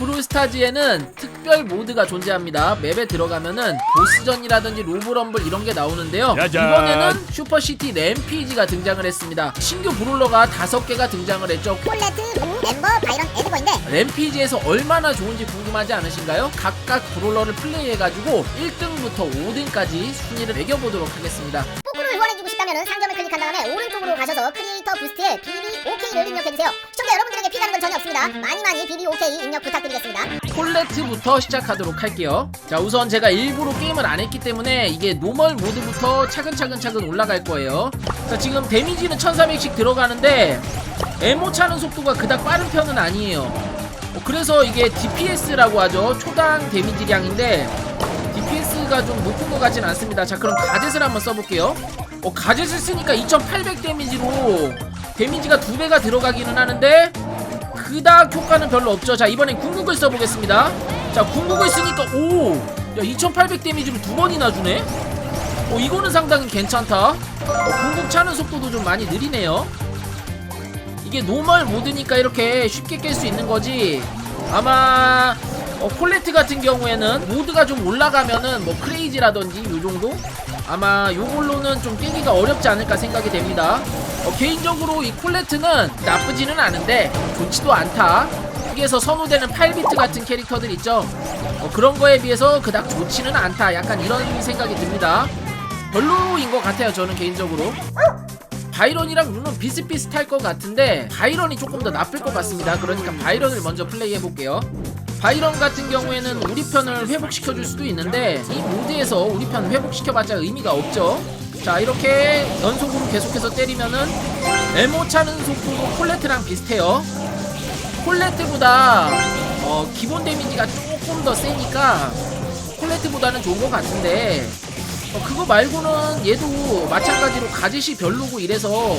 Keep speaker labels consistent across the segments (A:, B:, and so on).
A: 브롤스타즈에는 특별 모드가 존재합니다. 맵에 들어가면은 보스전이라든지 로브럼블 이런 게 나오는데요.
B: 짜잔.
A: 이번에는 슈퍼시티 램피지가 등장을 했습니다. 신규 브롤러가 다섯 개가 등장을 했죠.
C: 콜레트, 루, 멤버, 바이런, 에드버인데
A: 램피지에서 얼마나 좋은지 궁금하지 않으신가요? 각각 브롤러를 플레이해가지고 1등부터 5등까지 순위를 매겨보도록 하겠습니다.
C: 뽀뽀를 후원해주고 싶다면 상점을 클릭한 다음에 오른쪽으로 가셔서 크리에이터 부스트에 BBOK를 입력해주세요. 필요한 건 전혀 없습니다. 많이 많이 BBOK 입력 부탁드리겠습니다.
A: 콜레트부터 시작하도록 할게요. 자, 우선 제가 일부러 게임을 안 했기 때문에 이게 노멀 모드부터 차근차근 차근 올라갈 거예요. 자, 지금 데미지는 1300씩 들어가는데 에모 차는 속도가 그닥 빠른 편은 아니에요. 어, 그래서 이게 DPS라고 하죠. 초당 데미지량인데 DPS가 좀 높은 것 같진 않습니다. 자, 그럼 가젯을 한번 써볼게요. 어, 가젯을 쓰니까 2800 데미지로 데미지가 두 배가 들어가기는 하는데 그닥 효과는 별로 없죠. 자 이번엔 궁극을 써보겠습니다. 자 궁극을 쓰니까 오, 야 2,800 데미지를 두 번이나 주네. 어 이거는 상당히 괜찮다. 어, 궁극 차는 속도도 좀 많이 느리네요. 이게 노멀 모드니까 이렇게 쉽게 깰 수 있는 거지. 아마 어, 콜레트 같은 경우에는 모드가 좀 올라가면은 뭐 크레이지라든지 요 정도 아마 요걸로는 좀 깨기가 어렵지 않을까 생각이 됩니다. 어, 개인적으로 이 콜레트는 나쁘지는 않은데 좋지도 않다. 여기에서 선호되는 8비트 같은 캐릭터들 있죠. 어, 그런 거에 비해서 그닥 좋지는 않다. 약간 이런 생각이 듭니다. 별로인 것 같아요. 저는 개인적으로. 바이런이랑 룬은 비슷비슷할 것 같은데 바이런이 조금 더 나쁠 것 같습니다. 그러니까 바이런을 먼저 플레이해 볼게요. 바이런 같은 경우에는 우리 편을 회복시켜 줄 수도 있는데 이 모드에서 우리 편 회복시켜봤자 의미가 없죠. 자 이렇게 연속으로 계속해서 때리면은 에모 차는 속도도 콜레트랑 비슷해요. 콜레트보다 어, 기본 데미지가 조금 더 세니까 콜레트보다는 좋은 것 같은데 어, 그거 말고는 얘도 마찬가지로 가짓이 별로고 이래서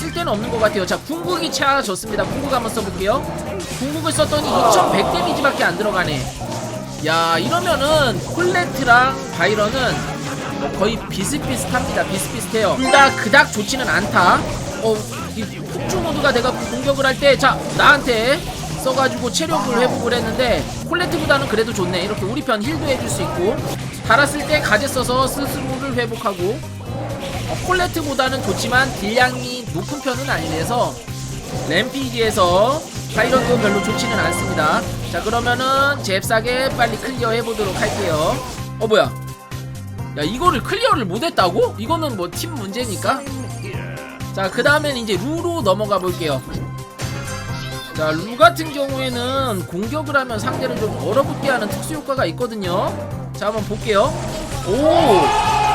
A: 쓸데는 없는 것 같아요. 자, 궁극이 차졌습니다. 궁극 한번 써볼게요. 궁극을 썼더니 2100 데미지밖에 안 들어가네. 야, 이러면은 콜레트랑 바이런은 뭐 거의 비슷비슷합니다. 비슷비슷해요. 둘 다 그닥 좋지는 않다. 어, 이 폭주 모드가 내가 공격을 할 때, 자, 나한테 써가지고 체력을 회복을 했는데 콜레트보다는 그래도 좋네. 이렇게 우리 편 힐도 해줄 수 있고 달았을 때 가재 써서 스스로를 회복하고 어, 콜레트보다는 좋지만 딜량이 높은 편은 아니라서 램피지에서 파이런도 별로 좋지는 않습니다. 자 그러면은 잽싸게 빨리 클리어 해보도록 할게요. 어 뭐야? 야 이거를 클리어를 못했다고? 이거는 뭐 팀 문제니까. 자 그 다음엔 이제 루로 넘어가 볼게요. 자, 루 같은 경우에는 공격을 하면 상대를 좀 얼어붙게 하는 특수 효과가 있거든요. 자, 한번 볼게요. 오!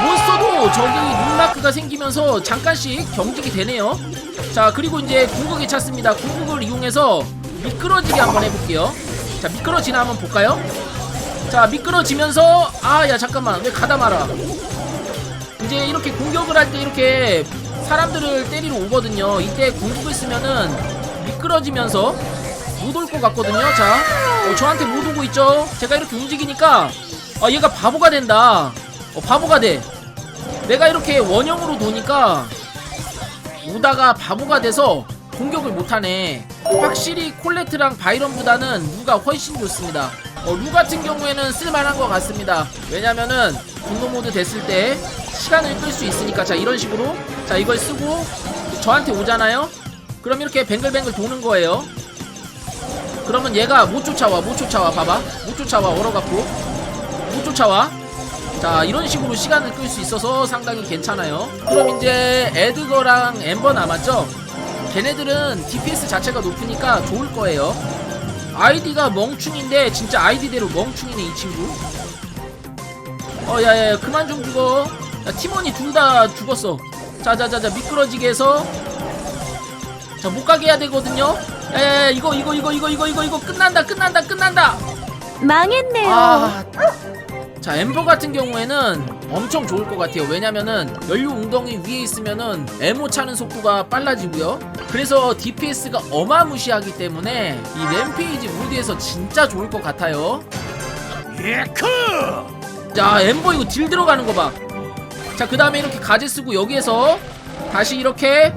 A: 몬스터도 저기 눈마크가 생기면서 잠깐씩 경직이 되네요. 자, 그리고 이제 궁극이 찼습니다. 궁극을 이용해서 미끄러지게 한번 해볼게요. 자, 미끄러지나 한번 볼까요? 자, 미끄러지면서, 아, 야, 잠깐만. 왜 가다 말아. 이제 이렇게 공격을 할 때 이렇게 사람들을 때리러 오거든요. 이때 궁극을 쓰면은 미끄러지면서 못 올 것 같거든요. 자, 어, 저한테 못 오고 있죠. 제가 이렇게 움직이니까 아, 얘가 바보가 된다. 어, 바보가 돼. 내가 이렇게 원형으로 도니까 오다가 바보가 돼서 공격을 못하네. 확실히 콜레트랑 바이런보다는 루가 훨씬 좋습니다. 어, 루 같은 경우에는 쓸만한 것 같습니다. 왜냐면은 분노 모드 됐을 때 시간을 끌 수 있으니까 자 이런 식으로 자 이걸 쓰고 저한테 오잖아요. 그럼 이렇게 뱅글뱅글 도는 거예요. 그러면 얘가 못 쫓아와, 못 쫓아와, 봐봐. 못 쫓아와, 얼어갖고. 못 쫓아와. 자, 이런 식으로 시간을 끌 수 있어서 상당히 괜찮아요. 그럼 이제 에드거랑 엠버 남았죠? 걔네들은 DPS 자체가 높으니까 좋을 거예요. 아이디가 멍충인데, 진짜 아이디대로 멍충이네, 이 친구. 어, 야, 야, 야, 그만 좀 죽어. 야, 팀원이 둘 다 죽었어. 자, 자, 자, 자, 미끄러지게 해서 자, 못 가게 해야 되거든요. 야야야, 이거 이거 이거 이거 이거 이거 이거 끝난다, 끝난다, 끝난다.
D: 망했네요.
A: 아. 자, 엠버 같은 경우에는 엄청 좋을 것 같아요. 왜냐면은 연료 웅덩이 위에 있으면은 에모 차는 속도가 빨라지고요. 그래서 DPS가 어마무시하기 때문에 이 램페이지 모드에서 진짜 좋을 것 같아요.
B: 예크!
A: 자, 엠버 이거 딜 들어가는 거 봐. 자, 그 다음에 이렇게 가지 쓰고 여기에서 다시 이렇게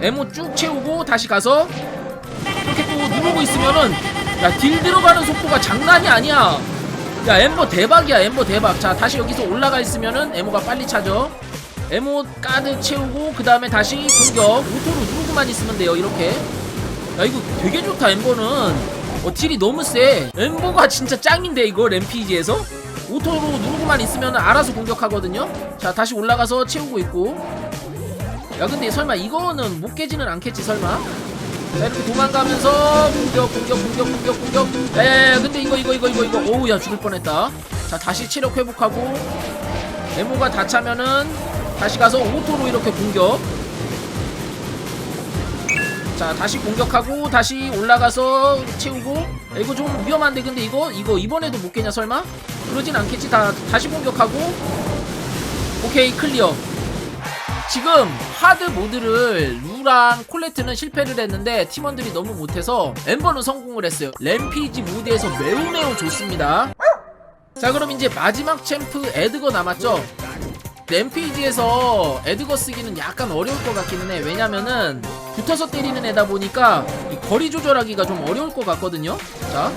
A: 에모 쭉 채우고 다시 가서 이렇게 또 누르고 있으면은 야 딜 들어가는 속도가 장난이 아니야 야 엠버 대박이야 엠버 대박. 자 다시 여기서 올라가 있으면은 에모가 빨리 차죠. 에모 가드 채우고 그 다음에 다시 공격. 오토로 누르고만 있으면 돼요 이렇게. 야 이거 되게 좋다 엠버는. 어 딜이 너무 세. 엠버가 진짜 짱인데 이거 램피지에서? 오토로 누르고만 있으면 알아서 공격하거든요. 자 다시 올라가서 채우고 있고. 야 근데 설마 이거는 못 깨지는 않겠지 설마 자 이렇게 도망가면서 공격 공격 공격 공격 공격. 에 근데 이거 이거 이거 이거 이거. 오우 야 죽을 뻔했다. 자 다시 체력 회복하고 메모가 다 차면은 다시 가서 오토로 이렇게 공격. 자 다시 공격하고 다시 올라가서 채우고. 야, 이거 좀 위험한데 근데 이거 이거 이번에도 못 깨냐 설마? 그러진 않겠지. 다 다시 공격하고. 오케이 클리어 지금 하드 모드를 루랑 콜레트는 실패를 했는데 팀원들이 너무 못해서 엠버는 성공을 했어요. 램피지 모드에서 매우 매우 좋습니다. 자 그럼 이제 마지막 챔프 에드거 남았죠? 램피지에서 에드거 쓰기는 약간 어려울 것 같기는 해. 왜냐면은 붙어서 때리는 애다 보니까 이 거리 조절하기가 좀 어려울 것 같거든요? 자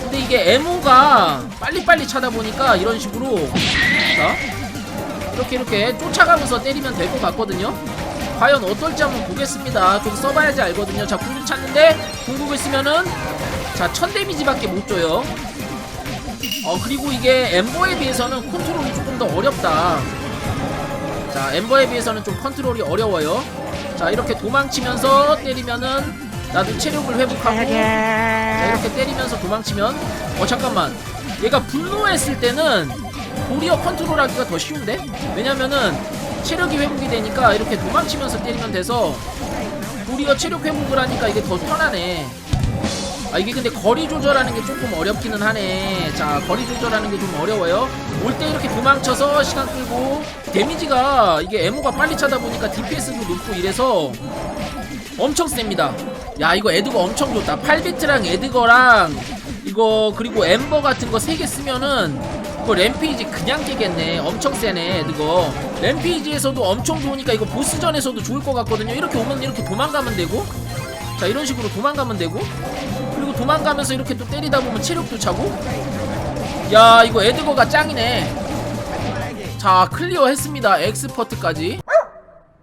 A: 근데 이게 에모가 빨리빨리 차다 보니까 이런 식으로 자 이렇게 이렇게 쫓아가면서 때리면 될 것 같거든요. 과연 어떨지 한번 보겠습니다. 좀 써봐야지 알거든요. 자 궁극 찾는데 궁극을 쓰면은 자1000 데미지밖에 못 줘요. 어 그리고 이게 엠버에 비해서는 컨트롤이 조금 더 어렵다. 자 엠버에 비해서는 좀 컨트롤이 어려워요. 자 이렇게 도망치면서 때리면은 나도 체력을 회복하고 자 이렇게 때리면서 도망치면 어 잠깐만. 얘가 분노했을 때는 도리어 컨트롤하기가 더 쉬운데? 왜냐면은 체력이 회복이 되니까 이렇게 도망치면서 때리면 돼서 도리어 체력 회복을 하니까 이게 더 편하네. 아 이게 근데 거리 조절하는 게 조금 어렵기는 하네. 자 거리 조절하는 게 좀 어려워요. 올 때 이렇게 도망쳐서 시간 끌고 데미지가 이게 에모가 빨리 차다 보니까 DPS도 높고 이래서 엄청 셉니다. 야 이거 에드거 엄청 좋다. 8비트랑 에드거랑 이거 그리고 엠버 같은 거 3개 쓰면은 이거 램피지 그냥 깨겠네. 엄청 세네 에드거. 램피지에서도 엄청 좋으니까 이거 보스전에서도 좋을 것 같거든요. 이렇게 오면 이렇게 도망가면 되고. 자 이런 식으로 도망가면 되고. 그리고 도망가면서 이렇게 또 때리다 보면 체력도 차고. 야 이거 에드거가 짱이네. 자 클리어 했습니다. 엑스퍼트까지.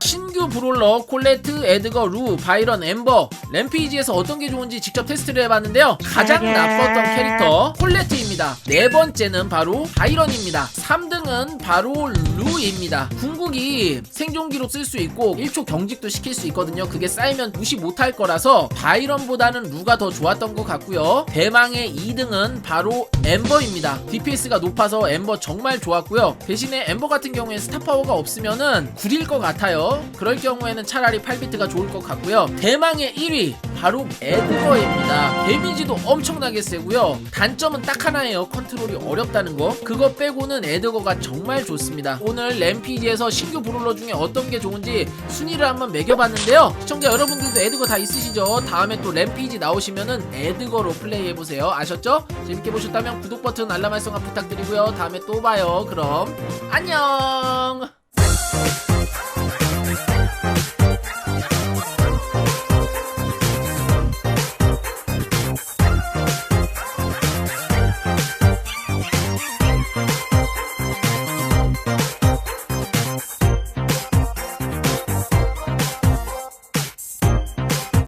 A: 신 규 브롤러 콜레트 에드거 루 바이런 엠버 램피지에서 어떤 게 좋은지 직접 테스트를 해봤는데요. 가장 나빴던 캐릭터 콜레트입니다. 네 번째는 바로 바이런입니다. 3등은 바로 루입니다. 궁극이 생존기로 쓸 수 있고 1초 경직도 시킬 수 있거든요. 그게 쌓이면 무시 못할 거라서 바이런보다는 루가 더 좋았던 것 같고요. 대망의 2등은 바로 엠버입니다. DPS가 높아서 엠버 정말 좋았고요. 대신에 엠버 같은 경우에 스타파워가 없으면은 구릴 것 같아요. 그럴 경우에는 차라리 8비트가 좋을 것 같고요. 대망의 1위 바로 에드거입니다. 데미지도 엄청나게 세고요. 단점은 딱 하나예요. 컨트롤이 어렵다는 거. 그거 빼고는 에드거가 정말 좋습니다. 오늘 램피지에서 신규 브롤러 중에 어떤 게 좋은지 순위를 한번 매겨봤는데요. 시청자 여러분들도 에드거 다 있으시죠? 다음에 또 램피지 나오시면은 에드거로 플레이해보세요. 아셨죠? 재밌게 보셨다면 구독 버튼 알람 활성화 부탁드리고요. 다음에 또 봐요. 그럼 안녕